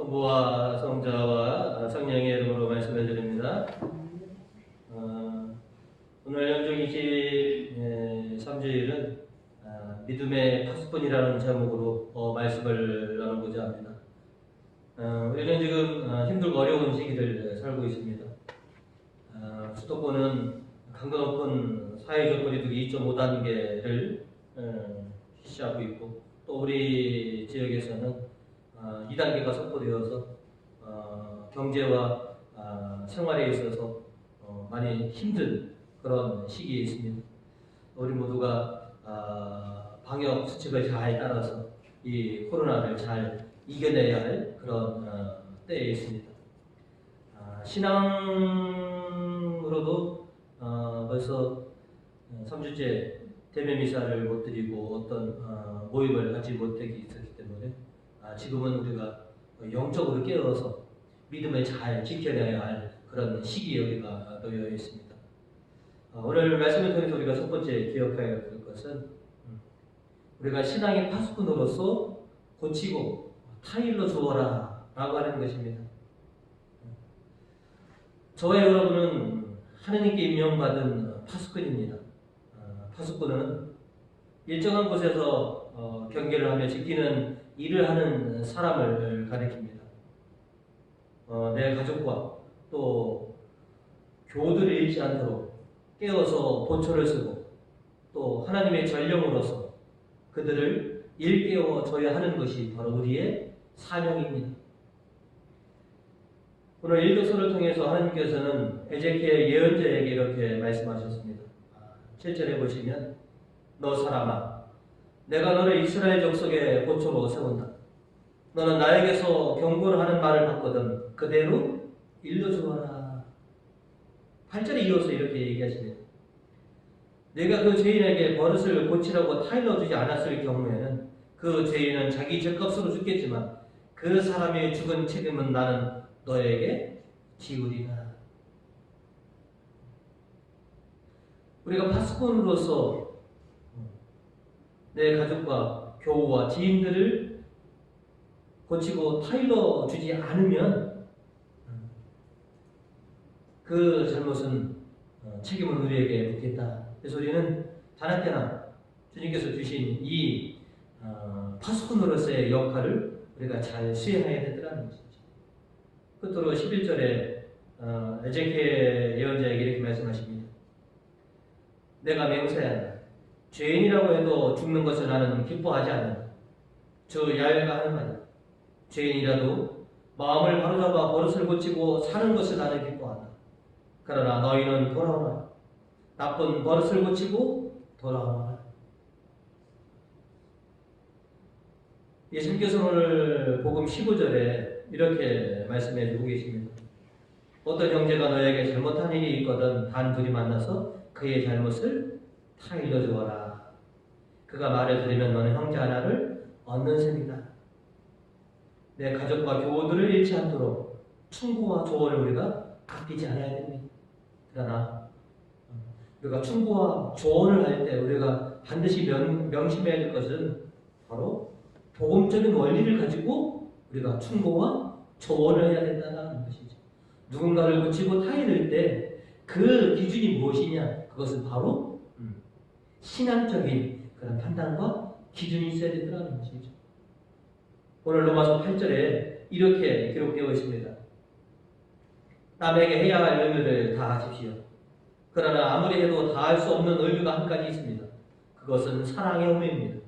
성부와 성자와 성령의 이름으로 말씀을 드립니다. 어, 오늘 연중 23주일은 아, 믿음의 파수꾼이라는 제목으로 어, 말씀을 나눠보자 합니다. 어, 우리는 지금 어, 힘들고 어려운 시기를 살고 있습니다. 어, 수도권은 강도 높은 사회적 거리두기 2.5단계를 어, 실시하고 있고 또 우리 지역에서는 어, 2단계가 선포되어서 어, 경제와 아, 생활에 있어서 어, 많이 힘든 그런 시기에 있습니다. 우리 모두가 아, 방역 수칙을 잘 따라서 이 코로나를 잘 이겨내야 할 그런 어, 때에 있습니다. 아, 신앙으로도 어, 벌써 3주째 대면 미사를 못 드리고 어떤 어, 모임을 갖지 못하기 지금은 우리가 영적으로 깨어서 믿음을 잘 지켜내야 할 그런 시기에 우리가 놓여 있습니다. 어, 오늘 말씀을 통해서 우리가 첫 번째 기억해야 할 것은 음, 우리가 신앙의 파수꾼으로서 고치고 타일로 주어라 라고 하는 것입니다. 저와 여러분은 하나님께 임명받은 파수꾼입니다. 어, 파수꾼은 일정한 곳에서 어, 경계를 하며 지키는 일을 하는 사람을 가리킵니다. 어, 내 가족과 또 교들을 잃지 않도록 깨어서 보초를 쓰고 또 하나님의 전령으로서 그들을 일깨워 줘야 하는 것이 바로 우리의 사명입니다. 오늘 일도서를 통해서 하나님께서는 에제키엘 예언자에게 이렇게 말씀하셨습니다. 7절에 보시면 너 사람아 내가 너를 이스라엘 족속의 보초로 세운다. 너는 나에게서 경고를 하는 말을 받거든 그대로 일러주어라. 8절에 이어서 이렇게 얘기하십니다. 내가 그 죄인에게 버릇을 고치라고 타일러 주지 않았을 경우에는 그 죄인은 자기 죄값으로 죽겠지만 그 사람의 죽은 책임은 나는 너에게 지우리라. 우리가 파수꾼으로서 내 가족과 교우와 지인들을 고치고 타일러 주지 않으면 그 잘못은 어, 책임은 우리에게 묻겠다. 그래서 우리는 자나 때나 주님께서 주신 이 어, 파수꾼으로서의 역할을 우리가 잘 수행해야 되더라는 것이죠. 끝으로 11절에 어, 에제키엘 예언자에게 이렇게 말씀하십니다. 내가 맹세한다. 죄인이라고 해도 죽는 것을 나는 기뻐하지 않는다. 저 야외가 하는 말이다. 죄인이라도 마음을 바로잡아 버릇을 고치고 사는 것을 나는 기뻐한다. 그러나 너희는 돌아오라. 나쁜 버릇을 고치고 돌아오라. 예수님께서 오늘 복음 15절에 이렇게 말씀해 주고 계십니다. 어떤 형제가 너에게 잘못한 일이 있거든 단 둘이 만나서 그의 잘못을 타일러 주어라. 그가 말을 들으면 너는 형제 하나를 얻는 셈이다. 내 가족과 교우들을 잃지 않도록 충고와 조언을 우리가 아끼지 않아야 됩니다. 그러나 우리가 충고와 조언을 할 때 우리가 반드시 명, 명심해야 될 것은 바로 복음적인 원리를 가지고 우리가 충고와 조언을 해야 된다는 것이죠. 누군가를 고치고 타인을 때 그 기준이 무엇이냐? 그것은 바로 음, 신앙적인 그런 판단과 기준이 있어야 된다는 것이죠. 오늘 로마서 8절에 이렇게 기록되어 있습니다. 남에게 해야 할 의무를 다 하십시오. 그러나 아무리 해도 다 할 수 없는 의무가 한 가지 있습니다. 그것은 사랑의 의무입니다.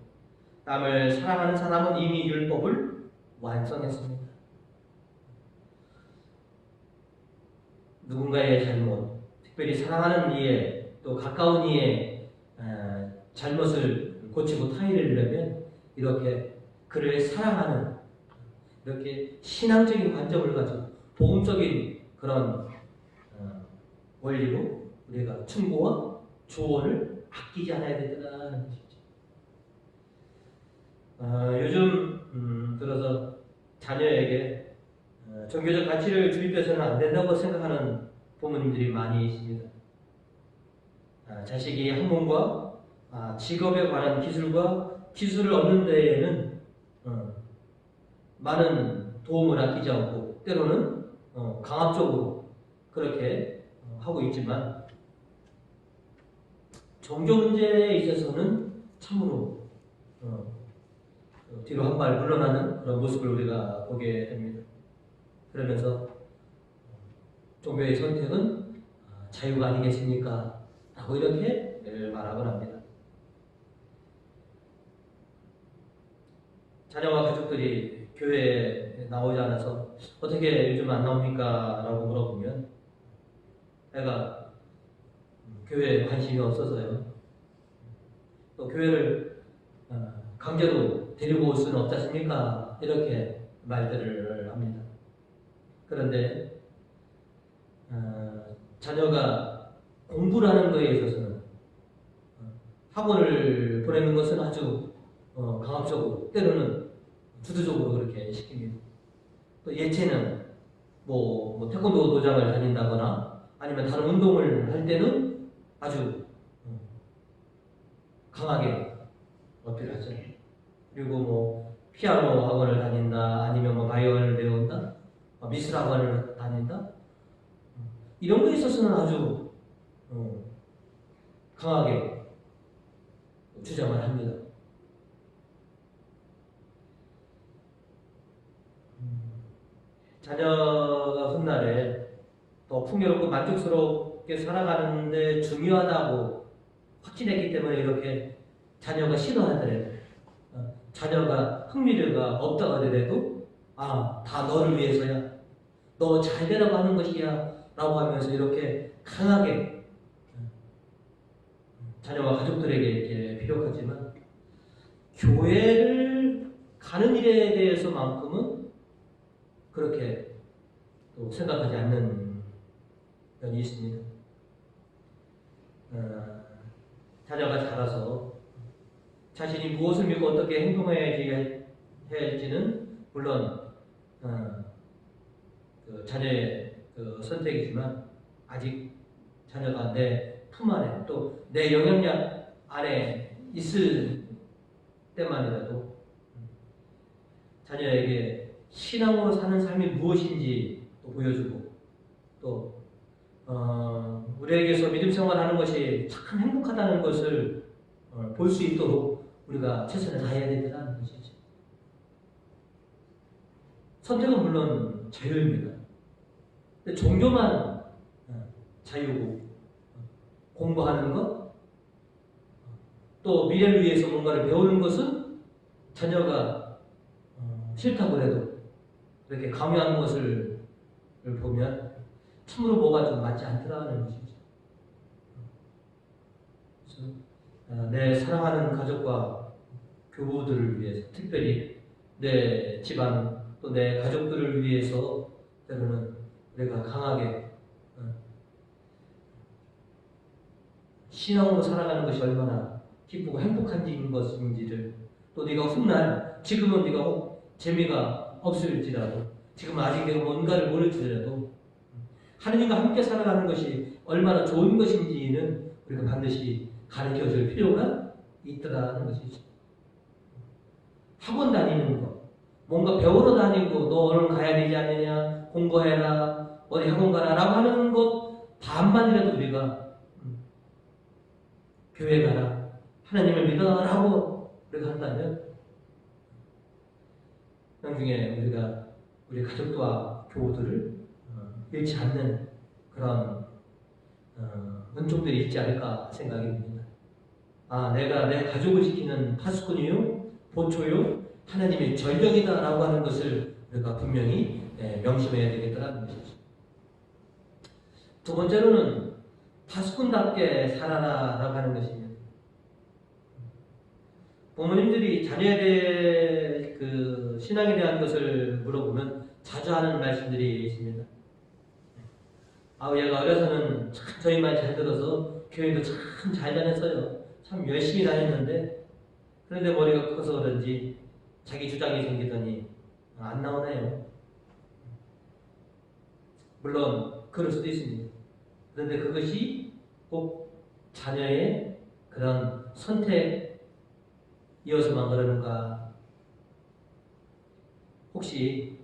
남을 사랑하는 사람은 이미 율법을 완성했습니다. 누군가의 잘못, 특별히 사랑하는 이의 또 가까운 이의 잘못을 고치고 타일을 내려면 이렇게 그를 사랑하는 이렇게 신앙적인 관점을 가지고 복음적인 그런 어, 원리로 우리가 충고와 조언을 아끼지 않아야 된다는 것이죠. 어, 요즘 음, 들어서 자녀에게 어, 종교적 가치를 주입해서는 안 된다고 생각하는 부모님들이 많이 있습니다. 아, 자식이 학문과 아, 직업에 관한 기술과 기술을 얻는 데에는 어, 많은 도움을 아끼지 않고 때로는 어, 강압적으로 그렇게 어, 하고 있지만 종교 문제에 있어서는 참으로 어, 어, 뒤로 한 발 물러나는 그런 모습을 우리가 보게 됩니다. 그러면서 종교의 선택은 아, 자유가 아니겠습니까? 라고 이렇게 늘 말하곤 합니다. 자녀와 가족들이 교회에 나오지 않아서 어떻게 요즘 안 나옵니까? 라고 물어보면 내가 교회에 관심이 없어서요. 또 교회를 어, 강제로 데리고 올 수는 없지 않습니까? 이렇게 말들을 합니다. 그런데 어, 자녀가 공부를 하는 것에 있어서는 어, 학원을 보내는 것은 아주 어, 강압적으로 때로는 주도적으로 그렇게 시킵니다. 또 예체능 뭐, 뭐 태권도 도장을 다닌다거나 아니면 다른 운동을 할 때는 아주 어, 강하게 어필하죠. 그리고 뭐 피아노 학원을 다닌다 아니면 뭐 바이올을 배운다 어, 미술 학원을 다닌다 이런 거에 있어서는 아주 어, 강하게 주장을 합니다. 음, 자녀가 훗날에 더 풍요롭고 만족스럽게 살아가는데 중요하다고 확신했기 때문에 이렇게 자녀가 싫어하더라도 어, 자녀가 흥미가 없다 하더라도 아 다 너를 위해서야 너 잘 되라고 하는 것이야 라고 하면서 이렇게 강하게 어, 자녀와 가족들에게 이렇게 필요하지만 교회를 가는 일에 대해서만큼은 그렇게 또 생각하지 않는 면이 있습니다. 어, 자녀가 자라서 자신이 무엇을 믿고 어떻게 행동해야지 할지는 물론 어, 그 자녀의 그 선택이지만 아직 자녀가 내 품 안에 또 내 영향력 안에 있을 때만이라도 자녀에게 신앙으로 사는 삶이 무엇인지 또 보여주고 또 어, 우리에게서 믿음 생활하는 것이 참 행복하다는 것을 어, 볼수 있도록 우리가 최선을 다해야 된다는 것이죠. 선택은 물론 자유입니다. 종교만 어, 자유고 어, 공부하는 것, 또 미래를 위해서 뭔가를 배우는 것은 자녀가 어, 싫다고 해도 이렇게 강요하는 것을 보면 참으로 뭐가 좀 맞지 않더라는 것이죠. 어, 내 사랑하는 가족과 교우들을 위해서 특별히 내 집안 또 내 가족들을 위해서 때로는 우리가 강하게 어, 신앙으로 살아가는 것이 얼마나 기쁘고 행복한 것인지를 또 네가 훗날 지금은 네가 혹 재미가 없을지라도 지금 아직 내가 뭔가를 모를지라도 하느님과 함께 살아가는 것이 얼마나 좋은 것인지는 우리가 반드시 가르쳐 줄 필요가 있더라는 것이죠. 학원 다니는 것, 뭔가 배우러 다니고 너 오늘 가야 되지 않느냐, 공부해라, 어디 학원 가라 라고 하는 것 반만이라도 우리가 음, 교회 가라, 하나님을 믿어라고 우리가 한다면 나중에 우리가 우리 가족과 교우들을 어, 잃지 않는 그런 어, 은총들이 있지 않을까 생각이 듭니다. 아, 내가 내 가족을 지키는 파수꾼이요, 보초요, 하나님의 전령이다라고 하는 것을 우리가 분명히 예, 명심해야 되겠다는 것이죠. 두 번째로는 파수꾼답게 살아라라고 하는 것입니다. 부모님들이 자녀에 대해 그 신앙에 대한 것을 물어보면 자주 하는 말씀들이 있습니다. 아, 얘가 어려서는 참 저희 말 잘 들어서 교회도 참 잘 다녔어요. 참 열심히 다녔는데 그런데 머리가 커서 그런지 자기 주장이 생기더니 안 나오네요. 물론 그럴 수도 있습니다. 그런데 그것이 꼭 자녀의 그런 선택이어서만 그러는가? 혹시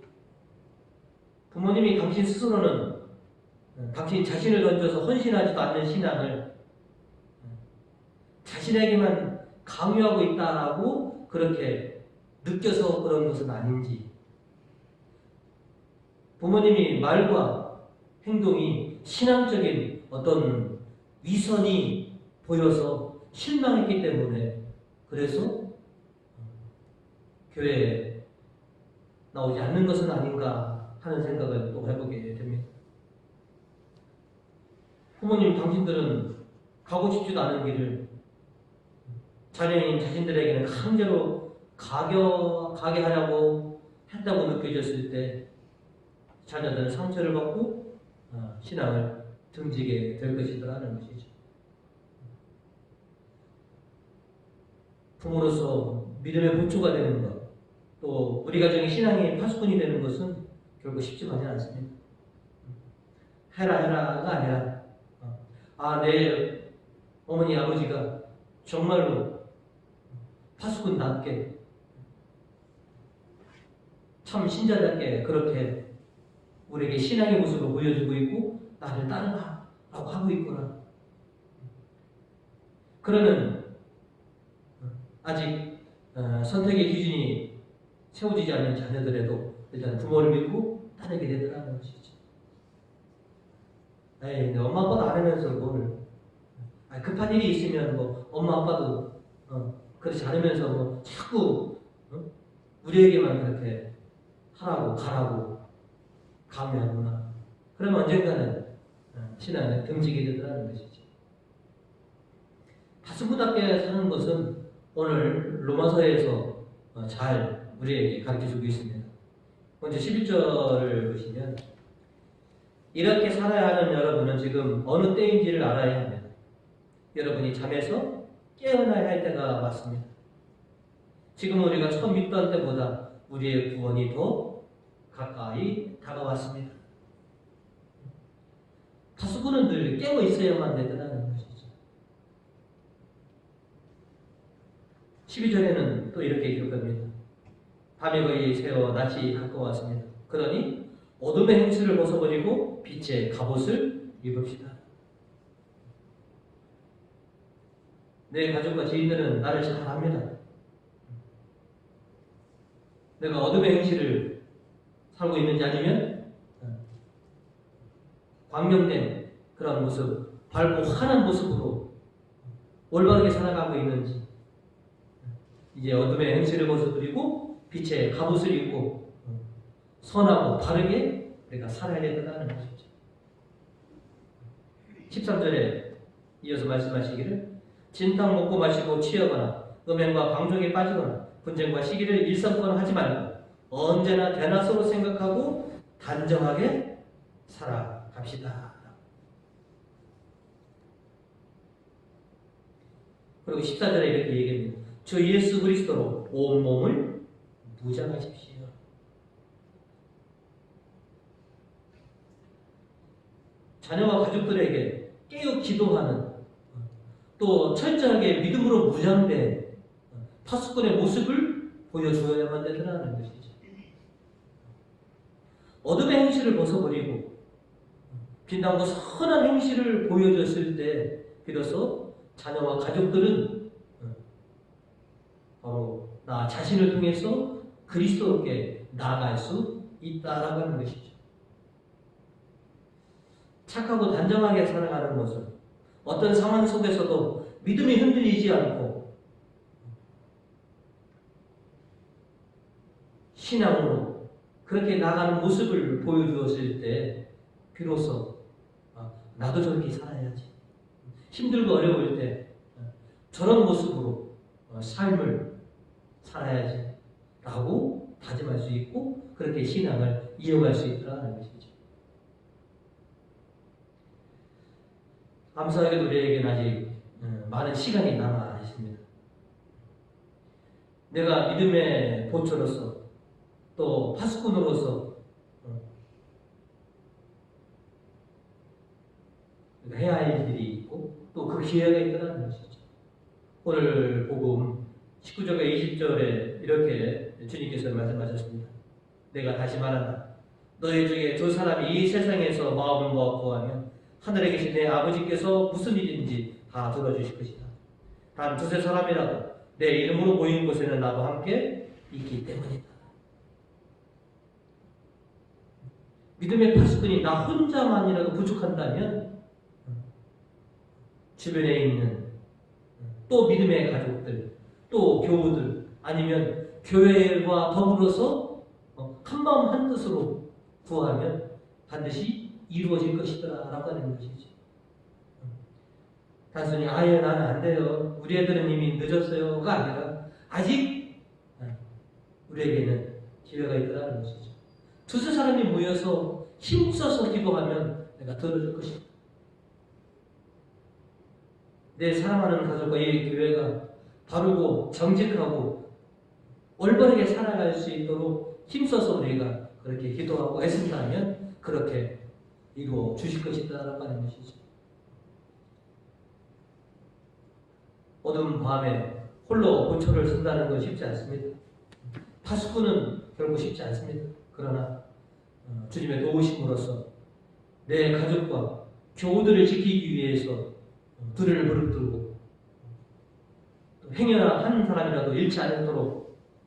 부모님이 당신 스스로는 어, 당신 자신을 던져서 헌신하지도 않는 신앙을 어, 자신에게만 강요하고 있다라고 그렇게 느껴서 그런 것은 아닌지. 부모님이 말과 행동이 신앙적인 어떤 위선이 보여서 실망했기 때문에 그래서 어, 교회에 나오지 않는 것은 아닌가 하는 생각을 또 해보게 됩니다. 부모님 당신들은 가고 싶지도 않은 길을 자녀인 자신들에게는 강제로 가게, 가게 하려고 했다고 느껴졌을 때 자녀들은 상처를 받고 어, 신앙을 등지게 될 것이라는 것이죠. 부모로서 믿음의 보초가 되는 것, 또 우리 가정의 신앙의 파수꾼이 되는 것은 결코 쉽지만이 않습니다. 해라 해라가 아니라 어, 아내 어머니 아버지가 정말로 파수꾼답게 참 신자답게 그렇게 우리에게 신앙의 모습을 보여주고 있고 나를 따르라라고 하고 있구나. 그러면 아직 어, 선택의 기준이 세워지지 않는 자녀들에도 일단 부모를 믿고 따르게 되더라는 것이죠. 에이, 내 엄마 아빠도 안 하면서 뭘 아, 급한 일이 있으면 뭐 엄마 아빠도 어, 그렇지 않으면서 뭐 자꾸 어? 우리에게만 그렇게 하라고 가라고 강요하구나. 그러면 언젠가는 어, 신앙을 등지게 되더라는 것이죠. 다스부답게 사는 것은 오늘 로마서에서 어, 잘 우리에게 가르쳐주고 있습니다. 먼저 11절을 보시면 이렇게 살아야 하는 여러분은 지금 어느 때인지를 알아야 합니다. 여러분이 잠에서 깨어나야 할 때가 맞습니다. 지금 우리가 처음 믿던 때보다 우리의 구원이 더 가까이 다가왔습니다. 다수분은 늘 깨어 있어야만 되더라는 것이죠. 12절에는 또 이렇게 기록합니다. 밤이 거의 새어 낮이 가까웠습니다. 그러니 어둠의 행실을 벗어버리고 빛의 갑옷을 입읍시다. 내 가족과 지인들은 나를 잘 압니다. 내가 어둠의 행실을 살고 있는지 아니면 광명된 그런 모습, 밝고 환한 모습으로 올바르게 살아가고 있는지 이제 어둠의 행실을 벗어버리고 빛의 갑옷을 입고 선하고 바르게 우리가 살아야 된다는 것이죠. 13절에 이어서 말씀하시기를 진탕 먹고 마시고 취하거나 음행과 방종에 빠지거나 분쟁과 시기를 일삼거나 하지 말고 언제나 대낮으로 생각하고 단정하게 살아갑시다. 그리고 14절에 이렇게 얘기합니다. 주 예수 그리스도로 온몸을 무장하십시오. 자녀와 가족들에게 깨어 기도하는 또 철저하게 믿음으로 무장된 파수꾼의 모습을 보여줘야만 되더라는 것이죠. 어둠의 행실을 벗어버리고 빛나고 선한 행실을 보여줬을 때 비로소 자녀와 가족들은 바로 나 자신을 통해서 그리스도께 나아갈 수 있다라고 하는 것이죠. 착하고 단정하게 살아가는 모습, 어떤 상황 속에서도 믿음이 흔들리지 않고 신앙으로 그렇게 나가는 모습을 보여주었을 때 비로소 아, 나도 저렇게 살아야지 힘들고 어려울 때 어, 저런 모습으로 어, 삶을 살아야지 라고 다짐할 수 있고 그렇게 신앙을 이어갈 수 있다는 것이죠. 감사하게도 우리에게는 아직 어, 많은 시간이 남아 있습니다. 내가 믿음의 보초로서 또 파수꾼으로서 어, 해야 할 일들이 있고 또 그 기회가 있다는 것이죠. 오늘 복음 19절과 20절에 이렇게 주님께서 말씀하셨습니다. 내가 다시 말한다. 너희 중에 두 사람이 이 세상에서 마음을 모아 구하면 하늘에 계신 내 아버지께서 무슨 일인지 다 들어주실 것이다. 단 두세 사람이라도 내 이름으로 모인 곳에는 나도 함께 있기 때문이다. 믿음의 파수꾼이 나 혼자만이라도 부족한다면 주변에 있는 또 믿음의 가족들, 또 교우들, 아니면 교회와 더불어서 어, 한마음 한뜻으로 구하면 반드시 이루어질 것이다 라고 하는 것이죠. 단순히 아예 나는 안 돼요. 우리 애들은 이미 늦었어요가 아니라 아직 어, 우리에게는 기회가 있다는 것이죠. 두세 사람이 모여서 힘써서 기도하면 내가 들어줄 것이다. 내 사랑하는 가족과 이 교회가 바르고 정직하고 올바르게 살아갈 수 있도록 힘써서 우리가 그렇게 기도하고 애쓴다면 그렇게 이루어 주실 것이다라고 하는 것이죠. 어두운 밤에 홀로 고초를 쓴다는 건 쉽지 않습니다. 파수꾼은 결코 쉽지 않습니다. 그러나 어, 주님의 도우심으로써 내 가족과 교우들을 지키기 위해서 어, 들을 부릅뜨고 또 행여나 한 사람이라도 잃지 않도록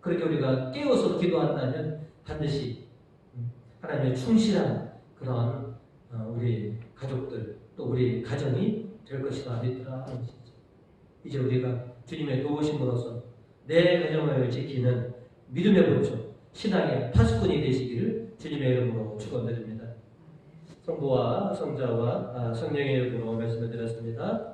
그렇게 우리가 깨워서 기도한다면 반드시 음, 하나님의 충실한 그러한 어, 우리 가족들 또 우리 가정이 될 것이다 믿더라 것이죠. 이제 우리가 주님의 도우심으로써 내 가정을 지키는 믿음의 본초 신앙의 파수꾼이 되시기를 주님의 이름으로 축원드립니다. 성부와 성자와 아, 성령의 이름으로 말씀을 드렸습니다.